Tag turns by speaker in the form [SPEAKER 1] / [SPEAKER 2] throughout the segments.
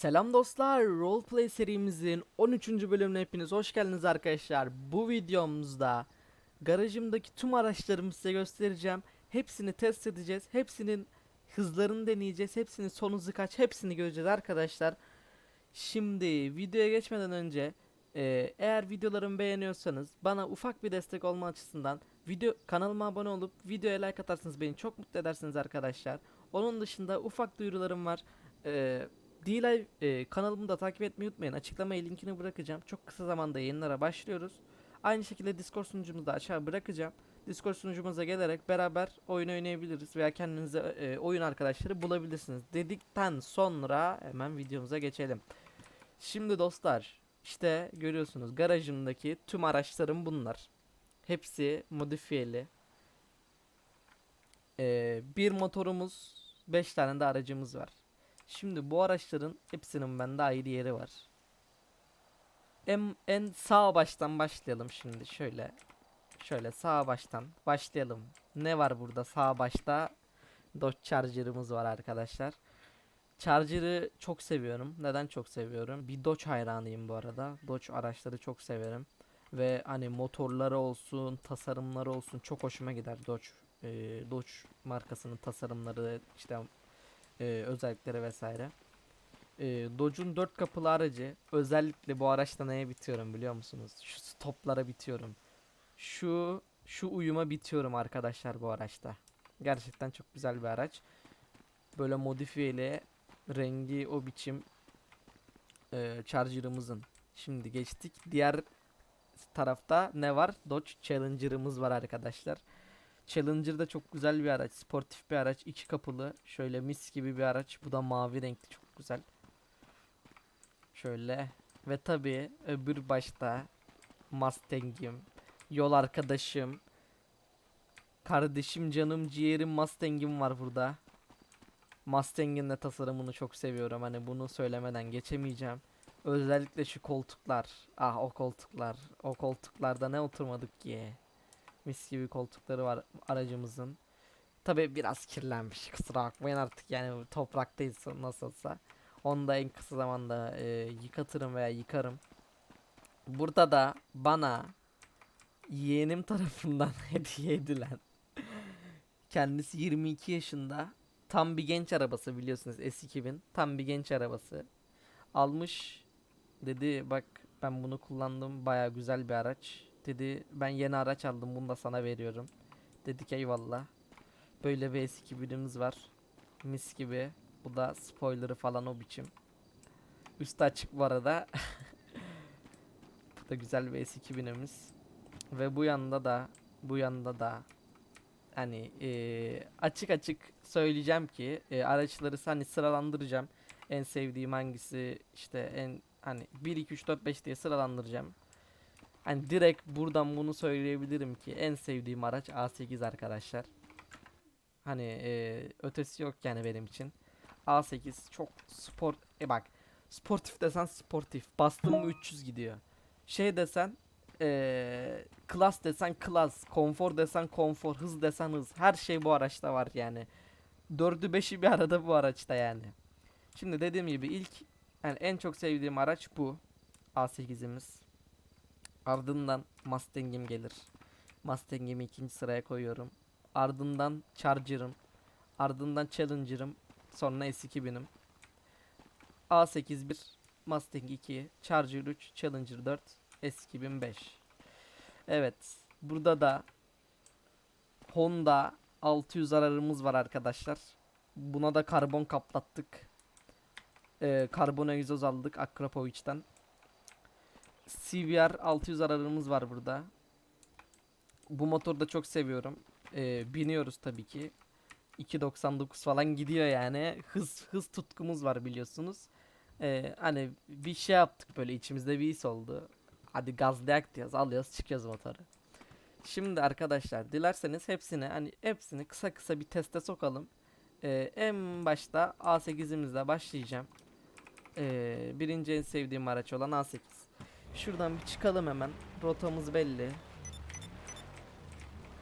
[SPEAKER 1] Selam dostlar, Roleplay serimizin 13. bölümüne hepiniz hoş geldiniz arkadaşlar. Bu videomuzda garajımdaki tüm araçlarımı size göstereceğim. Hepsini test edeceğiz. Hepsinin hızlarını deneyeceğiz. Hepsinin son hızı kaç, hepsini göreceğiz arkadaşlar. Şimdi videoya geçmeden önce e, eğer videolarımı beğeniyorsanız bana ufak bir destek olma açısından video kanalıma abone olup videoya like atarsanız beni çok mutlu edersiniz arkadaşlar. Onun dışında ufak duyurularım var. Ee, D-Live e, kanalımı da takip etmeyi unutmayın. Açıklamaya linkini bırakacağım. Çok kısa zamanda yayınlara başlıyoruz. Aynı şekilde Discord sunucumuzu da aşağı bırakacağım. Discord sunucumuza gelerek beraber oyun oynayabiliriz veya kendinize e, oyun arkadaşları bulabilirsiniz. Dedikten sonra hemen videomuza geçelim. Şimdi dostlar işte görüyorsunuz garajımdaki tüm araçlarım bunlar. Hepsi modifiyeli. Ee, bir motorumuz, 5 tane de aracımız var. Şimdi bu araçların hepsinin bende ayrı yeri var. En, en sağ baştan başlayalım şimdi şöyle. Şöyle sağ baştan başlayalım. Ne var burada sağ başta? Dodge Charger'ımız var arkadaşlar. Charger'ı çok seviyorum. Neden çok seviyorum? Bir Dodge hayranıyım bu arada. Dodge araçları çok severim. Ve hani motorları olsun, tasarımları olsun çok hoşuma gider Dodge. e, Dodge markasının tasarımları işte e, özellikleri vesaire. E, Dodge'un 4 kapılı aracı özellikle bu araçta neye bitiyorum biliyor musunuz? Şu stoplara bitiyorum. Şu şu uyuma bitiyorum arkadaşlar bu araçta. Gerçekten çok güzel bir araç. Böyle modifiyeli rengi o biçim e, Charger'ımızın. Şimdi geçtik. Diğer tarafta ne var? Dodge Challenger'ımız var arkadaşlar. Challenger da çok güzel bir araç. Sportif bir araç. iki kapılı. Şöyle mis gibi bir araç. Bu da mavi renkli. Çok güzel. Şöyle. Ve tabii öbür başta Mustang'im. Yol arkadaşım. Kardeşim canım ciğerim Mustang'im var burada. Mustang'in de tasarımını çok seviyorum. Hani bunu söylemeden geçemeyeceğim. Özellikle şu koltuklar. Ah o koltuklar. O koltuklarda ne oturmadık ki. Mis gibi koltukları var aracımızın. Tabi biraz kirlenmiş kusura bakmayın artık yani topraktayız nasılsa. Onu da en kısa zamanda e, yıkatırım veya yıkarım. Burada da bana yeğenim tarafından hediye edilen kendisi 22 yaşında tam bir genç arabası biliyorsunuz S2000 tam bir genç arabası almış dedi bak ben bunu kullandım baya güzel bir araç dedi ben yeni araç aldım bunu da sana veriyorum. Dedik eyvallah. Böyle bir S2000'imiz var. Mis gibi. Bu da spoiler'ı falan o biçim. Üstü açık bu arada. Bu da güzel bir S2000'imiz ve bu yanda da bu yanda da hani eee, açık açık söyleyeceğim ki eee, araçları hani sıralandıracağım. En sevdiğim hangisi? İşte en hani 1 2 3 4 5 diye sıralandıracağım. Hani direkt buradan bunu söyleyebilirim ki en sevdiğim araç A8 arkadaşlar. Hani eee, ötesi yok yani benim için. A8 çok sport e bak sportif desen sportif bastım mı 300 gidiyor. Şey desen eee klas desen klas, konfor desen konfor, hız desen hız. Her şey bu araçta var yani. Dördü beşi bir arada bu araçta yani. Şimdi dediğim gibi ilk yani en çok sevdiğim araç bu. A8'imiz. Ardından Mustang'im gelir. Mustang'imi ikinci sıraya koyuyorum. Ardından Charger'ım. Ardından Challenger'ım. Sonra S2000'im. A8 1, Mustang 2, Charger 3, Challenger 4, S2005. Evet. Burada da Honda 600 ararımız var arkadaşlar. Buna da karbon kaplattık. Ee, karbon egzoz aldık Akrapovic'ten. CVR 600 ararımız var burada. Bu motoru da çok seviyorum. Ee, biniyoruz tabii ki. 2.99 falan gidiyor yani. Hız hız tutkumuz var biliyorsunuz. Ee, hani bir şey yaptık böyle içimizde bir his oldu. Hadi gazlayak diyoruz alıyoruz çıkıyoruz motoru. Şimdi arkadaşlar dilerseniz hepsini hani hepsini kısa kısa bir teste sokalım. Ee, en başta A8'imizle başlayacağım. Ee, birinci en sevdiğim araç olan A8. Şuradan bir çıkalım hemen. Rotamız belli.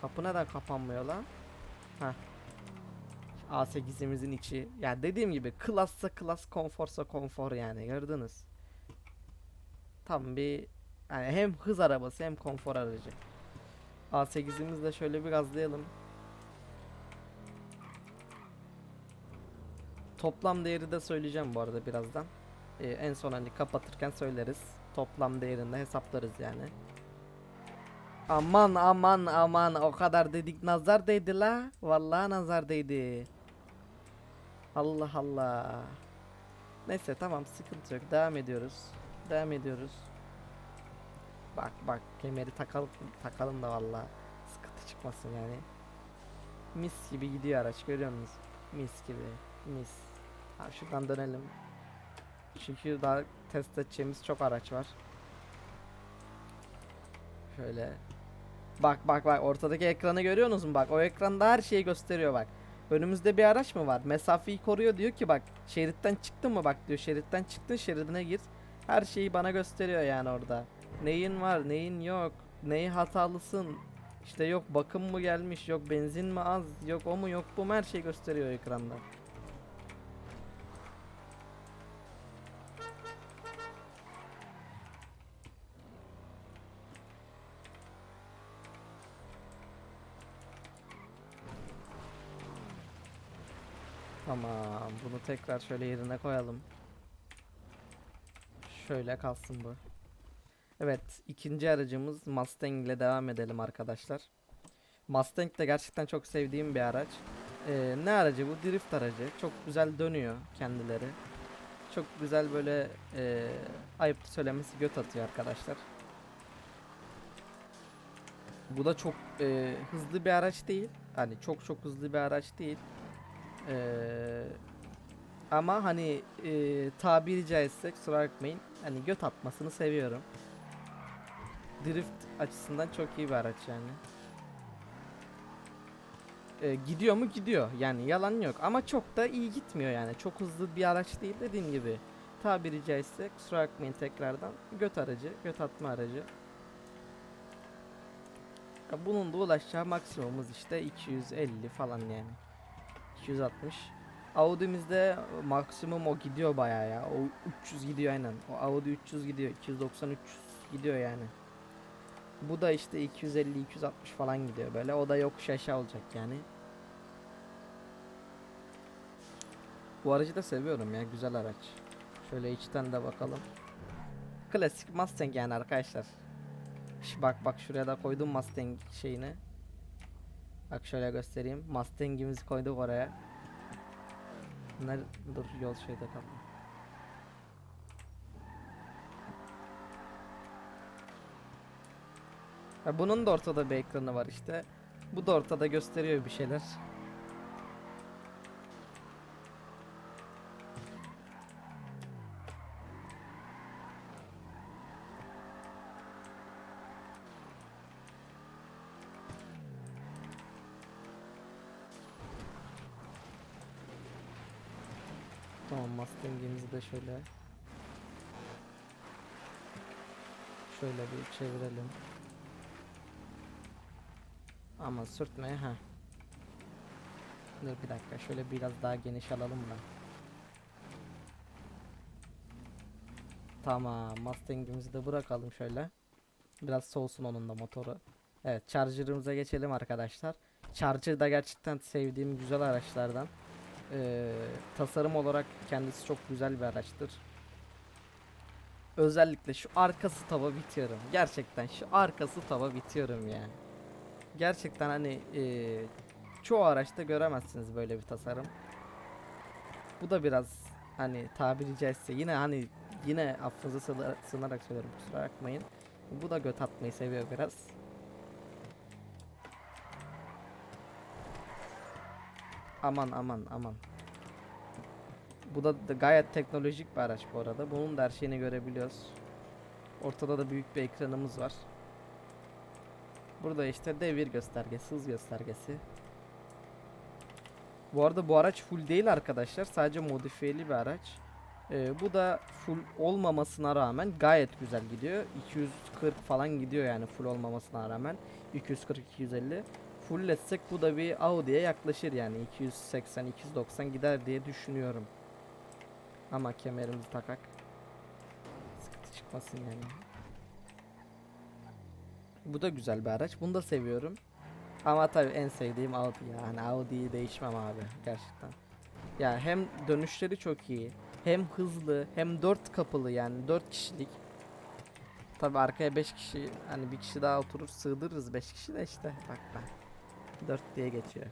[SPEAKER 1] Kapı neden kapanmıyor lan? Heh. A8'imizin içi. Yani dediğim gibi klassa klas, konforsa konfor yani gördünüz. Tam bir yani hem hız arabası hem konfor aracı. A8'imizi de şöyle bir gazlayalım. Toplam değeri de söyleyeceğim bu arada birazdan. Ee, en son hani kapatırken söyleriz. Toplam değerini de hesaplarız yani. Aman aman aman o kadar dedik nazar değdi la. Vallahi nazar değdi. Allah Allah. Neyse tamam sıkıntı yok. Devam ediyoruz. Devam ediyoruz. Bak bak kemeri takalım takalım da vallahi sıkıntı çıkmasın yani. Mis gibi gidiyor araç görüyor musunuz? Mis gibi. Mis. Ha şuradan dönelim. Çünkü daha test edeceğimiz çok araç var. Şöyle. Bak bak bak ortadaki ekranı görüyorsunuz mu? Bak o ekranda her şeyi gösteriyor bak. Önümüzde bir araç mı var? Mesafeyi koruyor diyor ki bak şeritten çıktın mı bak diyor. Şeritten çıktın şeridine gir. Her şeyi bana gösteriyor yani orada. Neyin var, neyin yok, neyi hatalısın. İşte yok bakım mı gelmiş, yok benzin mi az, yok o mu yok bu mu her şey gösteriyor ekranda. Tekrar şöyle yerine koyalım. Şöyle kalsın bu. Evet, ikinci aracımız Mustang ile devam edelim arkadaşlar. Mustang de gerçekten çok sevdiğim bir araç. Ee, ne aracı bu? Drift aracı. Çok güzel dönüyor kendileri. Çok güzel böyle e, ayıp söylemesi göt atıyor arkadaşlar. Bu da çok e, hızlı bir araç değil. Hani çok çok hızlı bir araç değil. Ee, ama hani e, tabiri caizse kusura bakmayın. Hani göt atmasını seviyorum. Drift açısından çok iyi bir araç yani. Ee, gidiyor mu? Gidiyor. Yani yalan yok. Ama çok da iyi gitmiyor yani. Çok hızlı bir araç değil dediğim gibi. Tabiri caizse kusura bakmayın tekrardan göt aracı göt atma aracı. Bunun da ulaşacağı maksimumumuz işte 250 falan yani. 260 Audi'mizde maksimum o gidiyor bayağı ya o 300 gidiyor aynen o Audi 300 gidiyor 290 300 gidiyor yani bu da işte 250-260 falan gidiyor böyle. O da yokuş aşağı olacak yani. Bu aracı da seviyorum ya. Güzel araç. Şöyle içten de bakalım. Klasik Mustang yani arkadaşlar. Bak bak şuraya da koydum Mustang şeyini. Bak şöyle göstereyim. Mustang'imizi koyduk oraya. Bunlar dur yol şeyde kaldı. Bunun da ortada bir ekranı var işte. Bu da ortada gösteriyor bir şeyler. De şöyle şöyle bir çevirelim. Ama sürtmeye ha. Dur bir dakika şöyle biraz daha geniş alalım da. Tamam Mustang'imizi de bırakalım şöyle. Biraz soğusun onun da motoru. Evet Charger'ımıza geçelim arkadaşlar. Charger da gerçekten sevdiğim güzel araçlardan. Ee, tasarım olarak kendisi çok güzel bir araçtır. Özellikle şu arkası tava bitiyorum. Gerçekten şu arkası tava bitiyorum yani. Gerçekten hani eee, çoğu araçta göremezsiniz böyle bir tasarım. Bu da biraz hani tabiri caizse yine hani yine affınıza sığınarak söylüyorum kusura bakmayın. Bu da göt atmayı seviyor biraz. Aman aman aman. Bu da, gayet teknolojik bir araç bu arada. Bunun da her şeyini görebiliyoruz. Ortada da büyük bir ekranımız var. Burada işte devir göstergesi, hız göstergesi. Bu arada bu araç full değil arkadaşlar. Sadece modifiyeli bir araç. Ee, bu da full olmamasına rağmen gayet güzel gidiyor. 240 falan gidiyor yani full olmamasına rağmen. 240-250. Fulletsek bu da bir Audi'ye yaklaşır yani 280-290 gider diye düşünüyorum. Ama kemerimizi takak. Sıkıntı çıkmasın yani. Bu da güzel bir araç. Bunu da seviyorum. Ama tabii en sevdiğim Audi yani Audi'yi değişmem abi gerçekten. Yani hem dönüşleri çok iyi, hem hızlı, hem dört kapılı yani dört kişilik. Tabii arkaya 5 kişi hani bir kişi daha oturur sığdırırız 5 kişi de işte bak bak. 4 diye geçiyor.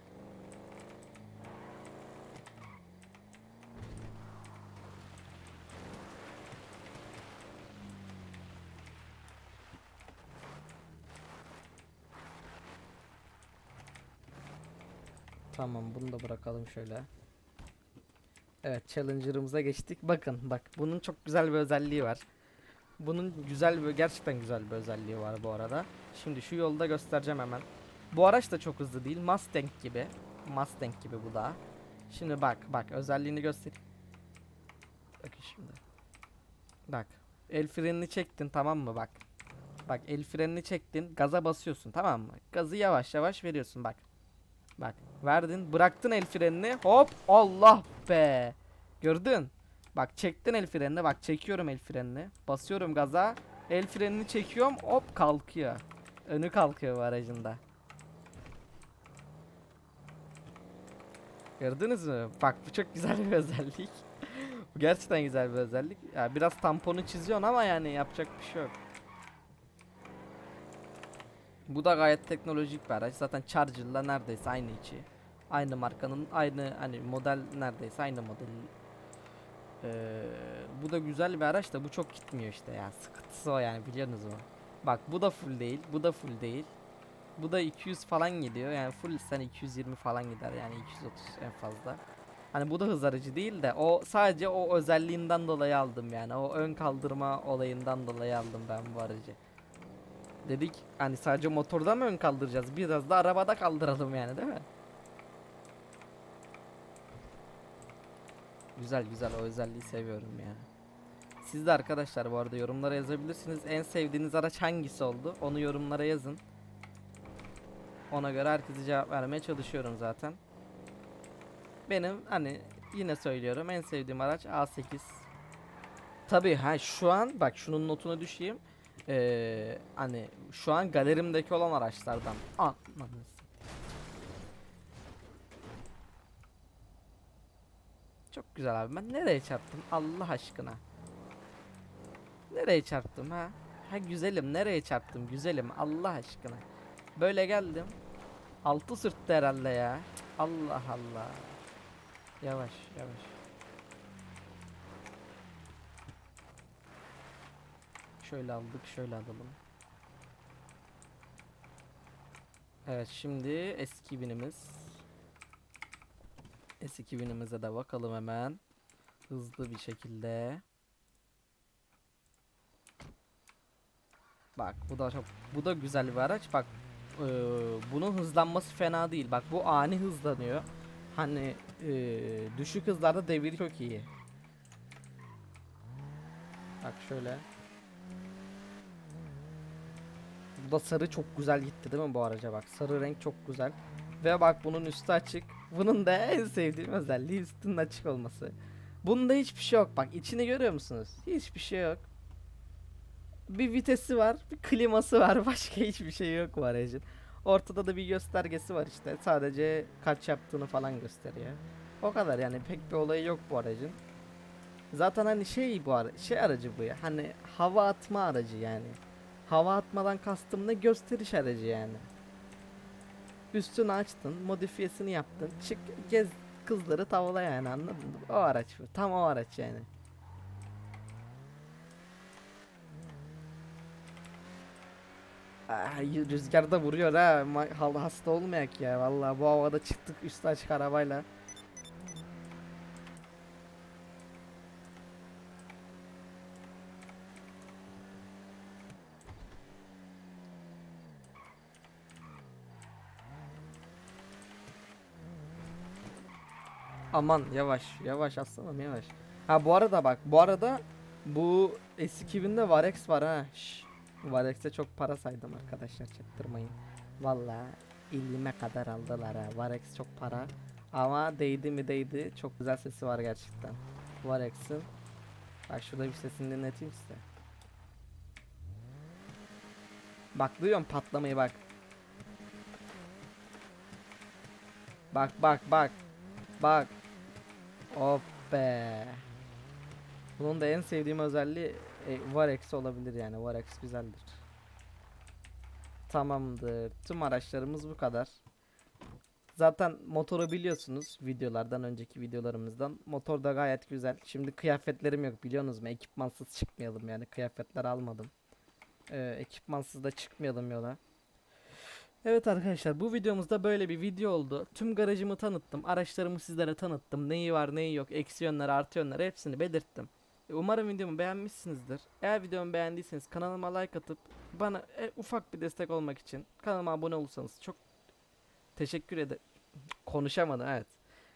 [SPEAKER 1] Tamam bunu da bırakalım şöyle. Evet Challenger'ımıza geçtik. Bakın bak bunun çok güzel bir özelliği var. Bunun güzel bir gerçekten güzel bir özelliği var bu arada. Şimdi şu yolda göstereceğim hemen. Bu araç da çok hızlı değil. Mustang gibi. Mustang gibi bu da. Şimdi bak bak özelliğini göster. Bakın şimdi. Bak. El frenini çektin tamam mı bak. Bak el frenini çektin gaza basıyorsun tamam mı? Gazı yavaş yavaş veriyorsun bak. Bak verdin bıraktın el frenini hop Allah be. Gördün? Bak çektin el frenini bak çekiyorum el frenini. Basıyorum gaza. El frenini çekiyorum hop kalkıyor. Önü kalkıyor bu aracında. Gördünüz mü? Bak bu çok güzel bir özellik. bu gerçekten güzel bir özellik. Ya biraz tamponu çiziyorsun ama yani yapacak bir şey yok. Bu da gayet teknolojik bir araç. Zaten Charger'la neredeyse aynı içi. Aynı markanın aynı hani model neredeyse aynı model. Ee, bu da güzel bir araç da bu çok gitmiyor işte ya. Sıkıntısı o yani biliyorsunuz mu? Bak bu da full değil. Bu da full değil. Bu da 200 falan gidiyor. Yani full sen 220 falan gider yani 230 en fazla. Hani bu da hız aracı değil de o sadece o özelliğinden dolayı aldım yani. O ön kaldırma olayından dolayı aldım ben bu aracı. Dedik hani sadece motorda mı ön kaldıracağız? Biraz da arabada kaldıralım yani değil mi? Güzel güzel o özelliği seviyorum ya. Siz de arkadaşlar bu arada yorumlara yazabilirsiniz. En sevdiğiniz araç hangisi oldu? Onu yorumlara yazın. Ona göre herkese cevap vermeye çalışıyorum zaten. Benim hani yine söylüyorum en sevdiğim araç A8. Tabii ha şu an bak şunun notunu düşeyim. Ee, hani şu an galerimdeki olan araçlardan. Anladınız. Çok güzel abi. Ben nereye çarptım Allah aşkına? Nereye çarptım ha? Ha güzelim nereye çarptım güzelim Allah aşkına. Böyle geldim. Altı sırttı herhalde ya. Allah Allah. Yavaş yavaş. Şöyle aldık şöyle alalım. Evet şimdi eski binimiz. Eski binimize de bakalım hemen. Hızlı bir şekilde. Bak bu da çok bu da güzel bir araç. Bak eee, bunun hızlanması fena değil. Bak bu ani hızlanıyor. Hani eee, düşük hızlarda deviri çok iyi. Bak şöyle. Bu da sarı çok güzel gitti değil mi bu araca bak. Sarı renk çok güzel. Ve bak bunun üstü açık. Bunun da en sevdiğim özelliği üstünün açık olması. Bunda hiçbir şey yok. Bak içini görüyor musunuz? Hiçbir şey yok. Bir vitesi var, bir kliması var. Başka hiçbir şey yok bu aracın. Ortada da bir göstergesi var işte. Sadece kaç yaptığını falan gösteriyor. O kadar yani pek bir olayı yok bu aracın. Zaten hani şey bu ara şey aracı bu ya. Hani hava atma aracı yani. Hava atmadan kastım ne gösteriş aracı yani. Üstünü açtın, modifiyesini yaptın. Çık gez kızları tavala yani anladın mı? O araç bu. Tam o araç yani. Rüzgarda vuruyor ha. Hal- hasta olmayak ya. Vallahi bu havada çıktık üstü açık arabayla. Aman yavaş yavaş aslanım yavaş. Ha bu arada bak bu arada bu S2000'de Varex var ha. Şş. Varex'e çok para saydım arkadaşlar çaktırmayın. Vallahi ilime kadar aldılar ha. Varex çok para. Ama değdi mi değdi. Çok güzel sesi var gerçekten. Varex'in. Bak şurada bir sesini dinleteyim size. Bak duyuyorum patlamayı bak. Bak bak bak. Bak. Hop be. Bunun da en sevdiğim özelliği e, Varex olabilir yani. Varex güzeldir. Tamamdır. Tüm araçlarımız bu kadar. Zaten motoru biliyorsunuz videolardan önceki videolarımızdan. Motor da gayet güzel. Şimdi kıyafetlerim yok biliyorsunuz mu? Ekipmansız çıkmayalım yani. Kıyafetler almadım. Ee, ekipmansız da çıkmayalım yola. Evet arkadaşlar bu videomuzda böyle bir video oldu. Tüm garajımı tanıttım. Araçlarımı sizlere tanıttım. Neyi var neyi yok. Eksi yönleri artı yönleri hepsini belirttim. E, Umarım videomu beğenmişsinizdir. Eğer videomu beğendiyseniz kanalıma like atıp bana e, ufak bir destek olmak için kanalıma abone olursanız çok teşekkür ederim. Konuşamadım evet.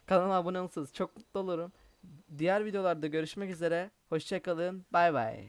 [SPEAKER 1] Kanalıma abone olursanız çok mutlu olurum. Diğer videolarda görüşmek üzere. Hoşçakalın. Bay bay.